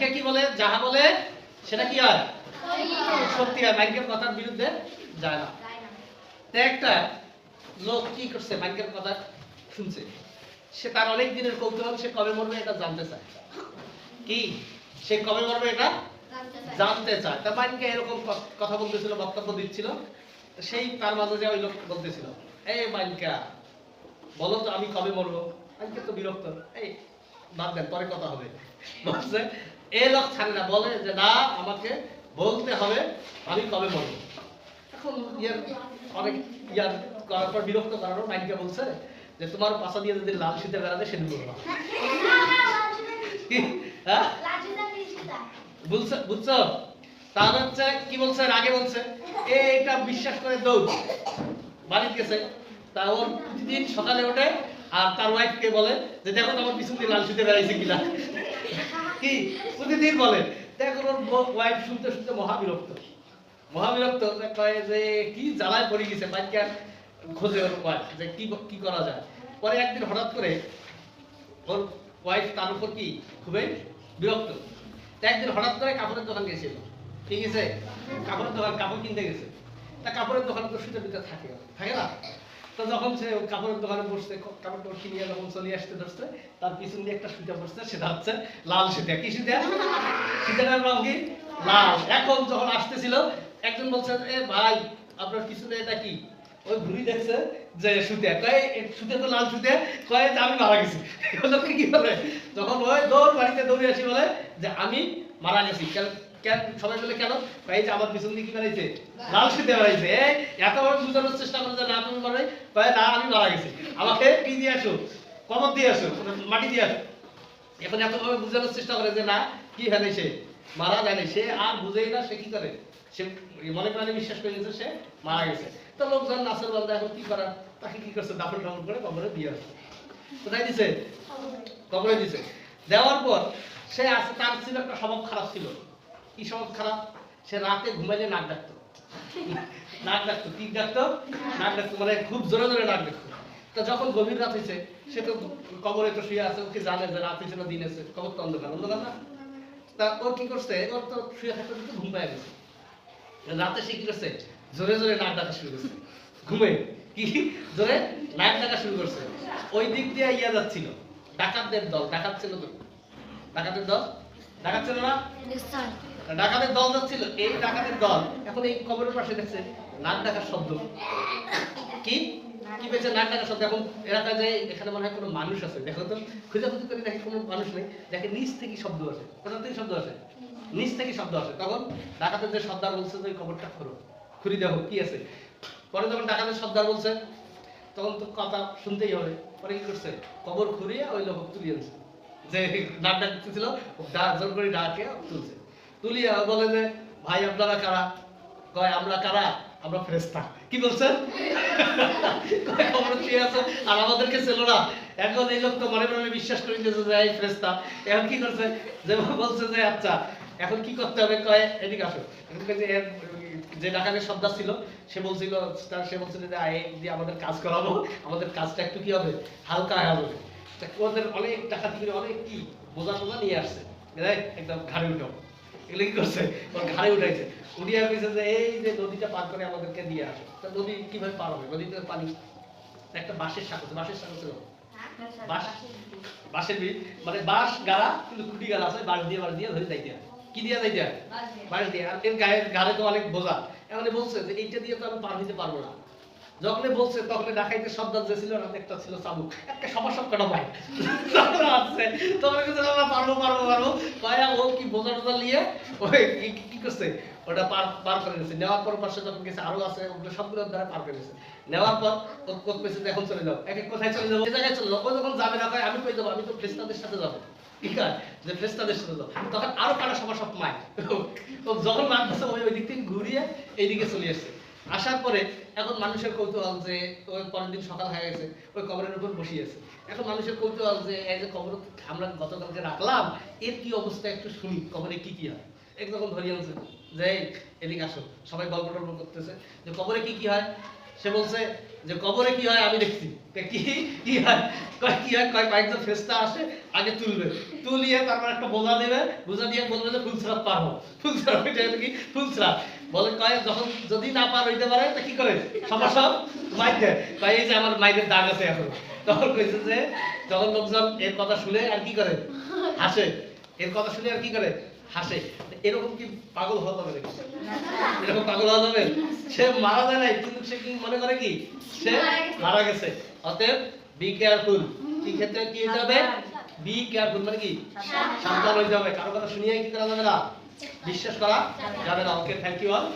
মাইকে কি বলে, যাহা বলে, সেটা কি হয়? সত্যি হয়, মাইকের কথার বিরুদ্ধে যায় না। একটা লোক কি করছে, মাইকের কথা শুনছে। সে তার অনেক দিনের কৌতূহল, সে কবে মরবে এটা জানতে চায়। কি? সে কবে মরবে এটা জানতে চায়। তা মাইকে এরকম কথা বলতেছিল, বক্তব্য দিচ্ছিল। সেই তার মাঝে যে ওই লোক বলতেছিল, এই মাইকা বলো তো আমি কবে মরবো? মাইকে তো বিরক্ত। এই, বাদ দেন, পরে কথা হবে। বলছে এ লোক ছাড়ে না, বলে যে না, আমাকে বলতে হবে, আমি কবে মরবো? এখন ইয়ার অনেক ইয়ার করার পর বিরক্ত করারও মাইকে বলছে যে তোমার পাশা দিয়ে যদি লাল শীতে বেড়াবে সেদিন বলবা হ্যাঁ? বুঝছ? তাহলে হচ্ছে, কি বলছে? আগে বলছে এটা বিশ্বাস করে দৌড়। বাড়িতে গেছে। তা ওর প্রতিদিন সকালে ওঠে আর তার ওয়াইফকে বলে যে, দেখো তো আমার পিছন দিয়ে লাল শুতে বেড়াইছে কিনা। কি? প্রতিদিন বলে দেখো ওর ওয়াইফ শুনতে শুনতে মহাবিরক্ত। মহাবিরক্ত কয় যে, কি জ্বালায় পড়ে গেছে বাইকা খোঁজে ওর ওয়াইফ যে কি কি করা যায়? পরে একদিন হঠাৎ করে ওর ওয়াইফ তার উপর কি? খুবই বিরক্ত। একদিন হঠাৎ করে কাপড়ের দোকান গেছিল। ঠিক আছে? কাপড়ের দোকান, কাপড় কিনতে গেছে। তা কাপড়ের দোকানে তো পিতা থাকে। থাকে না? তো যখন সে কাপড়ের দোকানে বসছে কাপড় টাপড় কিনে যখন চলে আসতে ধরছে, তার পিছন দিয়ে একটা সুতা বসছে সেটা হচ্ছে লাল সুতা। কি সুতা? কি? লাল। এখন যখন আসতেছিল, একজন বলছে, এ ভাই, আপনার পিছনে এটা কি? ওই ঘুরি দেখছে যে সুতে। সুতে তো লাল সুতে? যে আমি মারা গেছি। লোকে কি বলে? যখন ওই দৌড় বাড়িতে দৌড়ে আসি বলে যে, আমি মারা গেছি। কেন সবাই বলে কেন? এই যে আমার পিছন দিয়ে কি বেড়াইছে লাল বেড়াইছে বুঝানোর চেষ্টা করে যে না তুমি কয় না আমি মারা গেছি। আমাকে কি দিয়ে আসো? কবর দিয়ে আসো মাটি দিয়ে আসো। এখন এত ভাবে বুঝানোর চেষ্টা করে যে না কি সে? মারা সে? আর বুঝেই না সে কি করে? সে মনে প্রাণে বিশ্বাস করে গেছে সে মারা গেছে। তো লোকজন নাচের বান্দা এখন কি করার? তাকে কি করছে? দাফন টাফন করে কবরে দিয়ে আসছে। কোথায় দিছে? কবরে দিছে। দেওয়ার পর সে আছে তার ছিল একটা স্বভাব খারাপ ছিল। কি স্বভাব খারাপ? সে রাতে ঘুমাইলে নাক ডাকতো। নাক ডাকতো কি ডাকতো, নাক ডাকতো মানে খুব জোরে জোরে নাক ডাকতো। তো যখন গভীর রাত হয়েছে, সে তো কবরে তো শুয়ে আছে, ওকে জানে যে রাত হয়েছে না, দিন আছে কবর তো অন্ধকার অন্ধকার না। তা ও কি করছে, ওর তো শুয়ে থাকতে থাকতে ঘুম পায় গেছে রাতে সে কি করছে, জোরে জোরে নাক ডাকা শুরু করছে। ঘুমে, কি? জোরে নাক ডাকা শুরু করছে। ওই দিক দিয়ে ইয়া যাচ্ছিল, ডাকাতদের দল, ডাকাত ছিল তো। ডাকাতের দল? ডাকাত ছিল না? ডাকাতের দল যাচ্ছিল, এই ডাকাতের দল এখন এই কবরের পাশে দেখছে, নাক ডাকার শব্দ। কি? কি পেয়েছে নাক ডাকার শব্দ? এখন এলাকায় যায় এখানে মনে হয় কোনো মানুষ আছে, দেখো তো, খুঁজাখুঁজি করে দেখে কোনো মানুষ নেই দেখে নিচ থেকে শব্দ আসে। কোথা থেকে শব্দ আসে? নিচ থেকে শব্দ আসে। তখন ডাকাতের যে সর্দার বলছে যে কবরটা খোরো খুঁড়ি দেখো কি আছে। পরে যখন ডাকাতের সর্দার বলছে, তখন তো কথা শুনতেই হবে। পরে কি করছে? কবর খুঁড়িয়ে ওই লোক তুলিয়ে যে নাক ডাকতেছিল জোর করে ডাকে তুলছে। তুলিয়া বলে যে, ভাই, আপনারা কারা? কয়, আমরা কারা? আমরা ফেরেস্তা কি বলছেন খবর শুয়ে আছে? আর আমাদেরকে ছিল না। এখন এই লোক তো মনে মনে বিশ্বাস করে দিয়েছে যে, এই ফেরেস্তা এখন কি করছে? যে বলছে যে আচ্ছা এখন কি করতে হবে? কয়, এদিকে আসো। যে যে ডাকাতের সর্দার ছিল, সে বলছিল, তার, সে বলছিল যে আয় দিয়ে আমাদের কাজ করাবো। আমাদের কাজটা একটু কি হবে? হালকা যাবে ওদের অনেক টাকা দিয়ে অনেক কি, বোঝা টোজা নিয়ে আসছে। একদম ঘাড়ে উঠাও এগুলো কি করছে ওর ঘাড়ে উঠাইছে। উঠিয়ে কইছে যে এই যে নদীটা পার করে আমাদেরকে দিয়ে আসো। তা নদী কীভাবে পার হবে? নদীতে পানি একটা বাঁশের শাক আছে বাঁশের শাক আছে বাঁশ? বাঁশের বীজ মানে বাঁশ গাড়া কিন্তু খুঁটি গাড়া আছে বাঁশ দিয়ে বাঁশ দিয়ে ধরে যাইতে হয়। কি দিয়ে যাইতে হয়? বাঁশ দিয়ে। আর এর গায়ে গাড়ে তো অনেক বোঝা। এখন এ বলছে যে এইটা দিয়ে তো আমি পার হইতে পারব না। যখন বলছে তখন ডাকাইতে সর্দার যে ছিল না একটা ছিল চাবুক একটা সবার সব কটা আসছে তখন কিছু আমরা পারব পারব পারব। পায়া ও কি বোঝা টোজা নিয়ে ওই কি- করছে? ওটা পার পার করে গেছে নেওয়ার পর পাশে যখন গেছে, আরও আছে, ওগুলো সবগুলোর দ্বারা পার করে গেছে নেওয়ার পর এখন চলে যাও? এক কোথায় চলে যাব? জায়গায় চলে যাব। যখন যাবে না আমি কই যাব, আমি তো ফ্রেস্তাদের সাথে যাব। ঠিক আছে যে সাথে যাব। তখন আরও কারা সবার সব মায় যখন মারতেছে ওই ওই দিক থেকে ঘুরিয়ে এইদিকে চলে আসছে। আসার পরে এখন মানুষের কৌতূহল যে ওই পরের দিন সকাল হয়ে গেছে, ওই কবরের উপর বসিয়ে আছে। এখন মানুষের কৌতূহল যে এই যে কবর আমরা গতকালকে রাখলাম, এর কি অবস্থা একটু শুনি, কবরে কি কি হয়? একরকম ধরিয়ে আনছে যে এদিকে আসো, সবাই গল্প টল্প করতেছে, যে কবরে কি কি হয়? সে বলছে যে কবরে কি হয় আমি দেখছি। কি কি হয়? কি হয়? কয়, কয়েকজন ফেস্তা আসে, আগে তুলবে। তুলিয়ে তারপর একটা বোঝা দেবে, বোঝা দিয়ে বলবে যে ফুলসরাত পারব ফুলসরাত এটা কি? ফুলসরাত বলে কয় যখন যদি না পার হইতে পারে তা কি করে? সবার সব মাইক দেয় কয় এই যে আমার মাইকের দাগ আছে এখন। তখন কইছে যে যখন লোকজন এর কথা শুনে আর কি করে? হাসে। এর কথা শুনে আর কি করে? হাসে। এরকম কি পাগল হওয়া যাবে নাকি? এরকম পাগল হওয়া যাবে? সে মারা যায় নাই কিন্তু সে কি মনে করে কি? সে মারা গেছে। অতএব বি কেয়ারফুল কি ক্ষেত্রে কি হবে? বি কেয়ারফুল মানে কি? সাবধান। হইতে হবে। কারও কথা শুনিয়ে কি করা যাবে না? বিশ্বাস করা যাবে না। Okay thank you all